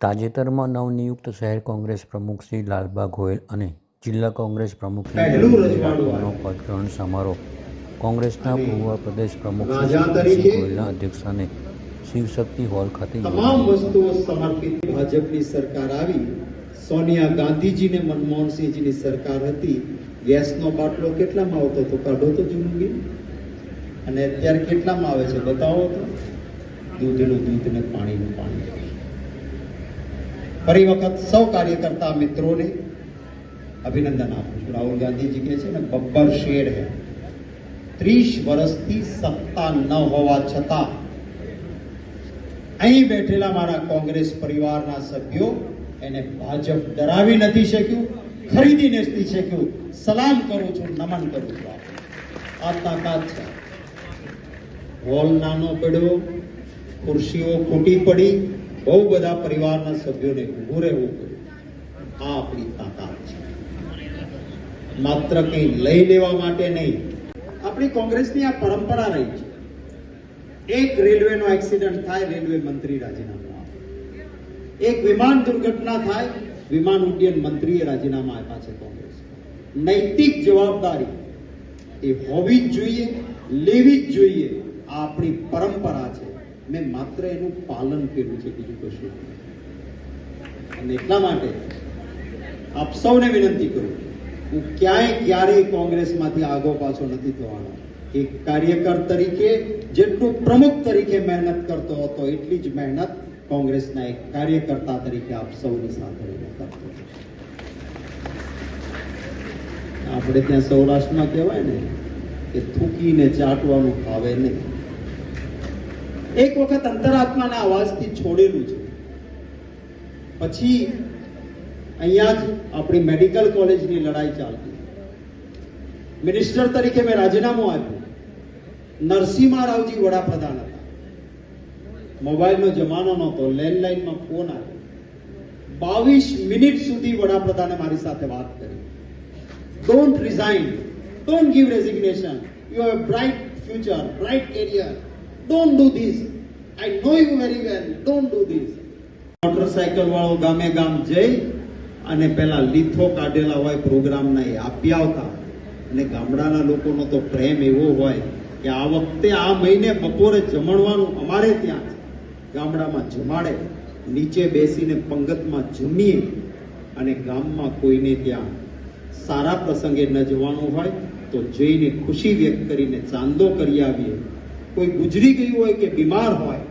તાજેતરમાં નવનિયુક્ત શહેર કોંગ્રેસ પ્રમુખ શ્રી લાલબા ગોયલ અને જિલ્લા કોંગ્રેસ પ્રમુખ પદગ્રહણ સમારોહ. કોંગ્રેસના પૂર્વ પ્રદેશ પ્રમુખ ગોયલના અધ્યક્ષસ્થાને શિવશક્તિ હોલ ખાતે તમામ વસ્તુઓ સમર્પિત ભાજપની સરકાર આવી. સોનિયા ગાંધીજીને મનમોહનસિંહજીની સરકાર હતી. ગેસનો બાટલો કેટલામાં આવતો હતો? કાઢો તો જુનુંગી અને અત્યારે કેટલામાં આવે છે? બતાવો તો. દૂધનું દૂધ ને પાણીનું પાણી. ફરી વખત સૌ કાર્યકર્તા મિત્રોને અભિનંદન આપું છું. રાહુલ ગાંધીજી કહે છે ને, બબ્બર શેર હે. ત્રીસ વર્ષથી સત્તા ન હોવા છતાં અહીં બેઠેલા મારા કોંગ્રેસ પરિવારના સભ્યો એને ભાજપ ડરાવી નથી શક્યું ખરીદી નથી શક્યું. સલામ કરું છું, નમન કરું છું આ તાકાત છે. હોલ નાનો પડ્યો, ખુરશીઓ ખૂટી પડી બહુ બધા પરિવારના સભ્યોને ઊભું રહેવું આ આપણી તાકાત છે. માત્ર કંઈ લઈ લેવા માટે નહીં. આપણી કોંગ્રેસની આ પરંપરા રહી છે. એક રેલવેનો એક્સિડન્ટ થાય, રેલવે મંત્રી રાજીનામું આપે. એક વિમાન દુર્ઘટના થાય, વિમાન ઉડ્ડયન મંત્રીએ રાજીનામા આપ્યા છે કોંગ્રેસ. નૈતિક જવાબદારી એ હોવી જ જોઈએ, લેવી જ જોઈએ. આ આપણી પરંપરા છે. મેં માત્ર એનું પાલન કર્યું છે બીજું કશું. અને એટલા માટે આપ સૌને વિનંતી કરું હું ક્યાંય ક્યારેય કોંગ્રેસમાંથી આગો પાછો નથી થવાનો. એક કાર્યકર તરીકે, જેટલું પ્રમુખ તરીકે મહેનત કરતો હતો, એટલી જ મહેનત કોંગ્રેસના એક કાર્યકર્તા તરીકે આપ સૌની સાથે કરતો આપણે ત્યાં સૌરાષ્ટ્રમાં કહેવાય ને કે થૂકીને ચાટવાનું ભાવે નહીં. એક વખત અંતરાત્માના અવાજથી છોડેલું છે. પછી અહીંયા જ આપણી મેડિકલ કોલેજની લડાઈ ચાલતી. મિનિસ્ટર તરીકે મેં રાજીનામું આપ્યું. નરસિંહ રાવજી વડાપ્રધાન હતા. મોબાઈલનો જમાનો નહોતો, લેન્ડલાઈનમાં ફોન આવ્યો. બાવીસ મિનિટ સુધી વડાપ્રધાને મારી સાથે વાત કરી. Don't resign don't give resignation you have bright future bright career don't do this I know you very well don't do this motorcycle વાળો ગામે ગામ જઈ અને પેલા લીથો કાઢેલા હોય પ્રોગ્રામના એ આપી આવતા. અને ગામડાના લોકોનો તો પ્રેમ એવો હોય કે આ વખતે આ મહિને બપોરે જમણવાનું અમારે ત્યાં. ગામડામાં જમાડે. નીચે બેસીને પંગતમાં જમીએ અને ગામમાં કોઈને ત્યાં સારા પ્રસંગે ન જવાનું હોય તો જઈને ખુશી વ્યક્ત કરીને ચાંદો કરી આવીએ. કોઈ ગુજરી ગયું હોય કે બીમાર હોય,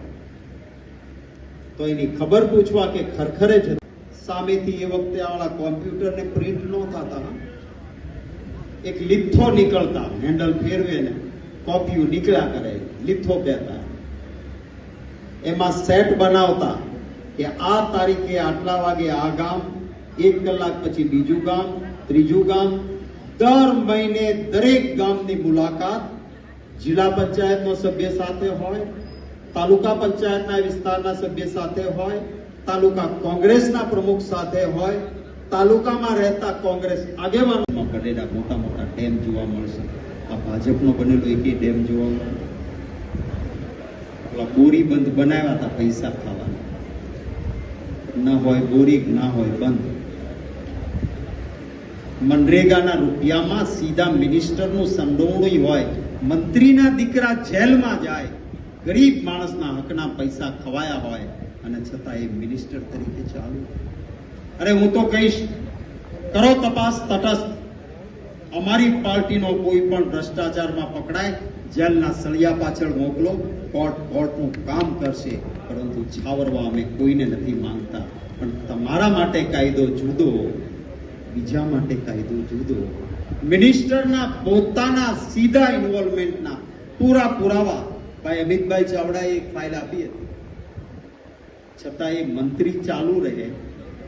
તો એની ખબર પૂછવા કે ખરખરે જ સામેથી એ વખતે આવાળા કોમ્પ્યુટરને પ્રિન્ટ ન થતા એક લિથો નીકળતા, હેન્ડલ ફેરવે ને કોપીઓ નીકળ્યા કરે લિથો કહેતા એમાં સેટ બનાવતા કે આ તારીખે આટલા વાગે આ ગામ, એક કલાક પછી બીજું ગામ, ત્રીજું ગામ, દર મહિને દરેક ગામની મુલાકાત જિલ્લા પંચાયતનો સભ્ય સાથે હોય, તાલુકા પંચાયતના વિસ્તારના સભ્ય સાથે હોય, તાલુકા કોંગ્રેસના પ્રમુખ સાથે હોય, તાલુકામાં રહેતા કોંગ્રેસ આગેવાનોમાં બનેલા મોટા મોટા ડેમ જોવા મળશે. આ ભાજપનો બનેલો એકે ડેમ જોવા મળે. બોરી બંધ બનાવ્યા હતા પૈસા ખાવાના. ન હોય બોરી, ના હોય બંધ. મનરેગાના રૂપિયામાં સીધા મિનિસ્ટરનું સંડોવણી હોય. મંત્રીના દીકરા જેલમાં જાય, ગરીબ માણસના હકના પૈસા ખવાયા હોય અને છતાં એ મિનિસ્ટર તરીકે ચાલુ. અરે હું તો કહીશ, કરો તપાસ તટસ્થ. અમારી પાર્ટીનો કોઈ પણ ભ્રષ્ટાચારમાં પકડાય, જેલના સળિયા પાછળ મોકલો, કોર્ટ કોર્ટનું કામ કરશે, પરંતુ છાવરવા અમે કોઈને નથી માંગતા. પણ તમારા માટે કાયદો જુદો, બીજા માટે કાયદો જુદો. મિનિસ્ટરના પોતાના સીધા ઇન્વોલ્વમેન્ટના પૂરા પુરાવા ભાઈ અમિતભાઈ ચાવડાએ એક ફાઇલ આપી હતી. છતાં એ મંત્રી ચાલુ રહે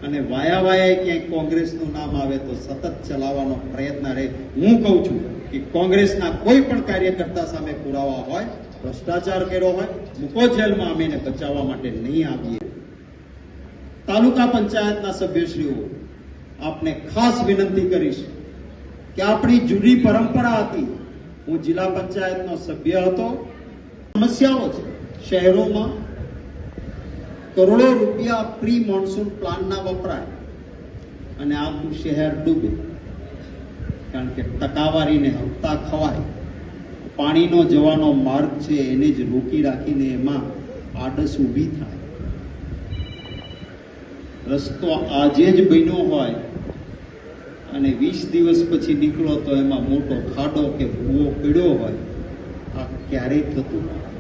અને વાયા વાયા ક્યાંય કોંગ્રેસનું નામ આવે તો સતત ચલાવવાનો પ્રયત્ન રહે. હું કહું છું કે કોંગ્રેસના કોઈ પણ કાર્યકર્તા સામે પુરાવા હોય, ભ્રષ્ટાચાર કર્યો હોય, મૂકો જેલમાં અમે એને બચાવવા માટે નહીં આવીએ. તાલુકા પંચાયતના સભ્યશ્રીઓ, આપને ખાસ વિનંતી કરીશ કે આપણી જૂની પરંપરા હતી. હું જિલ્લા પંચાયતનો સભ્ય હતો. સમસ્યાઓ છે શહેરોમાં. કરોડો રૂપિયા પ્રી મોન્સૂન પ્લાનના વપરાય. અને આખું શહેર ડૂબે. કારણ કે ટકાવારીને હપ્તા ખવાય. પાણીનો જવાનો માર્ગ છે એને જ રોકી રાખીને એમાં આડસ ઊભી થાય. રસ્તો આજે જ બન્યો હોય. અને વીસ દિવસ પછી નીકળો તો એમાં મોટો ખાડો કે ભૂવો પીડ્યો હોય. આ ક્યારેય થતું નથી.